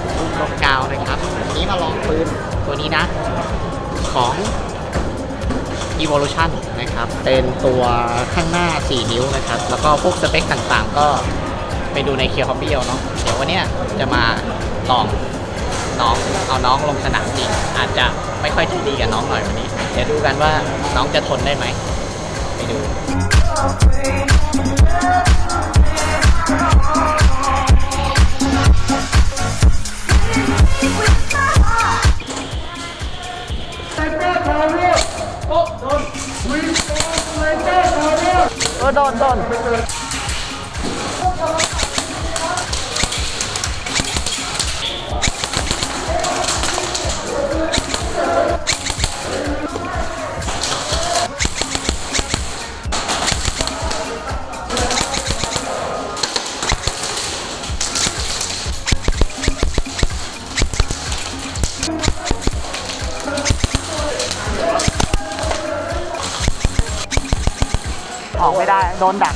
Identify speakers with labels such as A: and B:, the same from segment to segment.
A: ของปืนตัวนี้นะ ของ Evolution นะครับ เป็นตัวข้างหน้า 4 นิ้วนะครับ แล้วก็พวกสเปคต่างๆ ก็ไปดูในเคียวฮอบบี้เอาเนาะเดี๋ยววันนี้จะมาลองน้องเอาน้องลงสนามจริง อาจจะไม่ค่อยจะดีกับน้องหน่อยวันนี้ เดี๋ยวดูกันว่าน้องจะทนได้ไหมไปดู เออโดนโดนออกไม่ได้ โดนดัก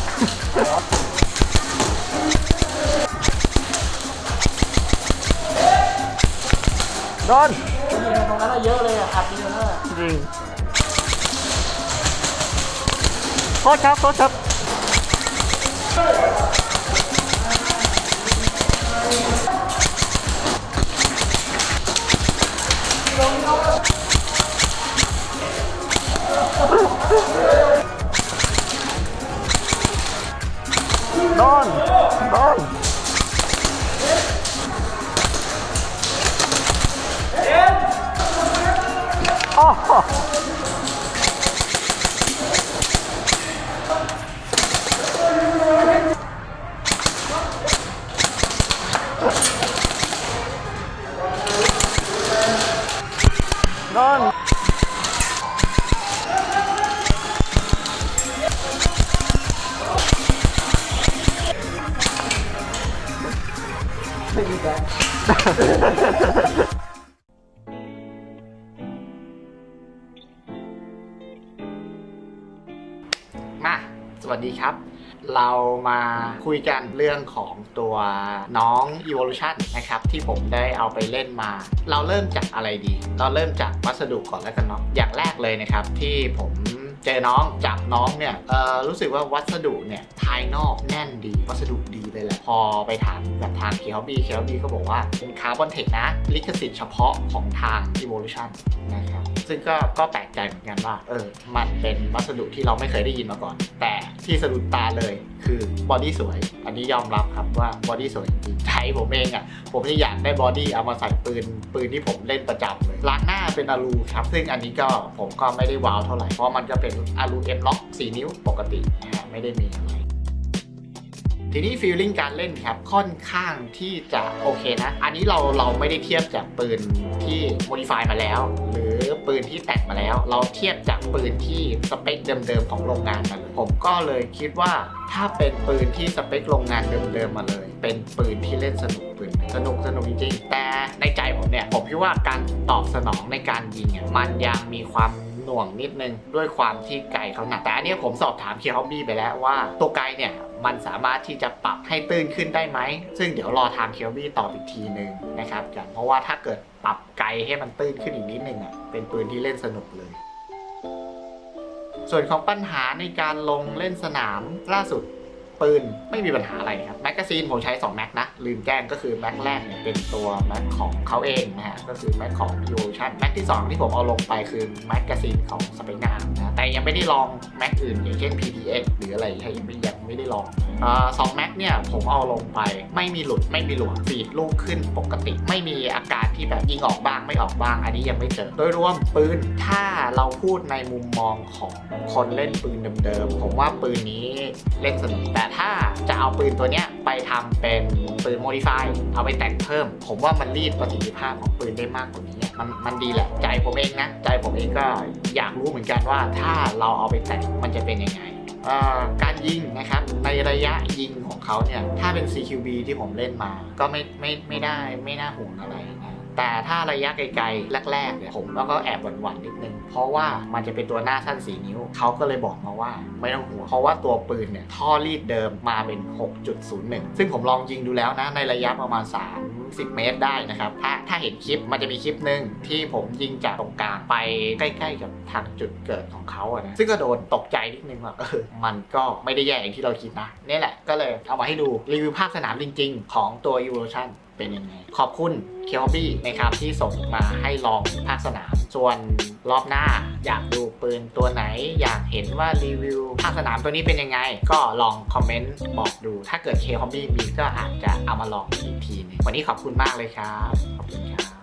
A: โดน
B: ตรงนั้นเยอะเลยอะอัดดีเลย
A: จริงโทษครับโทษครับ โอ้โวัสดีครับ เรามาคุยกันเรื่องของตัวน้อง Evolution นะครับ ที่ผมได้เอาไปเล่นมา เราเริ่มจากอะไรดี เราเริ่มจากวัสดุก่อนแล้วกันเนาะอย่างแรกเลยนะครับที่ผม เจอน้องจับน้องเนี่ยรู้สึกว่าวัสดุเนี่ยภายนอกแน่นดี วัสดุดีเลยแหละ พอไปถามกับทางเคียวบีเคียวบีก็บอกว่าเป็นคาร์บอนเทคนะ ลิขสิทธิ์เฉพาะของทาง Evolution นะครับ ซึ่งก็ก็แปลกใจเหมือนกันว่า เออ มันเป็นวัสดุที่เราไม่เคยได้ยินมาก่อน แต่ที่สะดุดตาเลยคือบอดี้สวยอันนี้ยอมรับครับว่าบอดี้สวยจริงใช้ผมเองอะ่ะ ผมที่อยากได้บอดี้เอามาใส่ปืน ปืนที่ผมเล่นประจำเลยล้างหน้าเป็นอะลูครับ ซึ่งอันนี้ก็ผมก็ไม่ได้ว้าวเท่าไหร่ เพราะมันก็เป็นอะลูเอ็มล็อก 4 นิ้วปกตินะฮะไม่ได้มีอะไร ทีนี้ฟีลลิ่งการเล่นครับค่อนข้างที่จะโอเคนะ อันนี้เราเราไม่ได้เทียบจากปืนที่โมดิฟายมาแล้ว หรือปืนที่แต่งมาแล้ว เราเทียบจากปืนที่สเปคเดิมๆของโรงงานมาเลยผมก็เลยคิดว่าถ้าเป็นปืนที่สเปคโรงงานเดิมๆมาเลย เป็นปืนที่เล่นสนุกปืนสนุกสนุกจริงๆแต่ในใจผมเนี่ยผมคิดว่าการตอบสนองในการยิงอะมันยังมีความ หน่วงนิดนึงด้วยความที่ไกลเขาหนักแต่อันนี้ผมสอบถามเคียร์ฮอบบี้ไปแล้วว่า ตัวไกลเนี่ยมันสามารถที่จะปรับให้ตื้นขึ้นได้ไหม ซึ่งเดี๋ยวรอทางเคียร์ฮอบบี้ตอบอีกทีนึงนะครับกันเพราะว่าถ้าเกิดปรับไกลให้มันตื้นขึ้นอีกนิดนึงอะเป็นปืนที่เล่นสนุกเลยส่วนของปัญหาในการลงเล่นสนามล่าสุด ปืนไม่มีปัญหาอะไรครับแมกกาซีนผมใช้2แม็กนะลืมแจ้งก็คือแม็กแรกเนี่ยเป็นตัวแม็กของเขาเองนะฮะก็คือแม็กของ e v o l u t i o n แม็กที่ 2 ที่ผมเอาลงไปคือแมกกาซีนของสเปนามนะแต่ยังไม่ได้ลองแม็กอื่นอย่างเช่น PTX หรืออะไรยังไม่ยังไม่ได้ลองสองแม็กเนี่ยผมเอาลงไปไม่มีหลุดไม่มีหลวมฟีดลูกขึ้นปกติ ไม่มีอาการที่แบบยิงออกบ้างไม่ออกบ้าง อันนี้ยังไม่เจอ โดยรวมปืนถ้าเราพูดในมุมมองของคนเล่นปืนเดิมๆผมว่าปืนนี้เล่นสนุกแต่ถ้าจะเอาปืนตัวเนี้ยไปทำเป็นปืนโมดิฟายเอาไปแต่งเพิ่ม ผมว่ามันรีดประสิทธิภาพของปืนได้มากกว่านี้มันมันดีแหละ ใจผมเองนะ ใจผมเองก็อยากรู้เหมือนกันว่าถ้าเราเอาไปแต่งมันจะเป็นยังไงการยิงนะครับในระยะยิงของเขาเนี่ยถ้าเป็น CQB ที่ผมเล่นมา ก็ไม่ไม่ไม่ได้ไม่น่าห่วงอะไร แต่ถ้าระยะไกลๆแรกๆเนี่ยผมก็แอบหวั่นๆนิดนึง เพราะว่ามันจะเป็นตัวหน้าสั้น4นิ้ว เขาก็เลยบอกมาว่าไม่ต้องห่วงเพราะว่าตัวปืนเนี่ยท่อรีดเดิมมาเป็น 6.01 ซึ่งผมลองยิงดูแล้วนะในระยะประมาณ 3 10 เมตรได้นะครับ ถ้าถ้าเห็นคลิปมันจะมีคลิปหนึ่งที่ผมยิงจากตรงกลางไปใกล้ ๆ กับทางจุดเกิดของเขาอะนะซึ่งก็โดนตกใจนิดนึงว่าเออมันก็ไม่ได้แย่อย่างที่เราคิดนะนี่แหละก็เลยเอามาให้ดูรีวิวภาคสนามจริง ๆ ของตัว Evolution เป็นยังไง ขอบคุณเคอบี้นะครับที่ส่งมาให้ลองภาคสนาม ส่วนรอบหน้าอยากดูปืนตัวไหน อยากเห็นว่ารีวิวภาคสนามตัวนี้เป็นยังไง ก็ลองคอมเมนต์บอกดู ถ้าเกิดเคอบี้มีก็อาจจะเอามาลองอีกทีนึงวันนี้ขอบคุณมากเลยครับ ขอบคุณครับ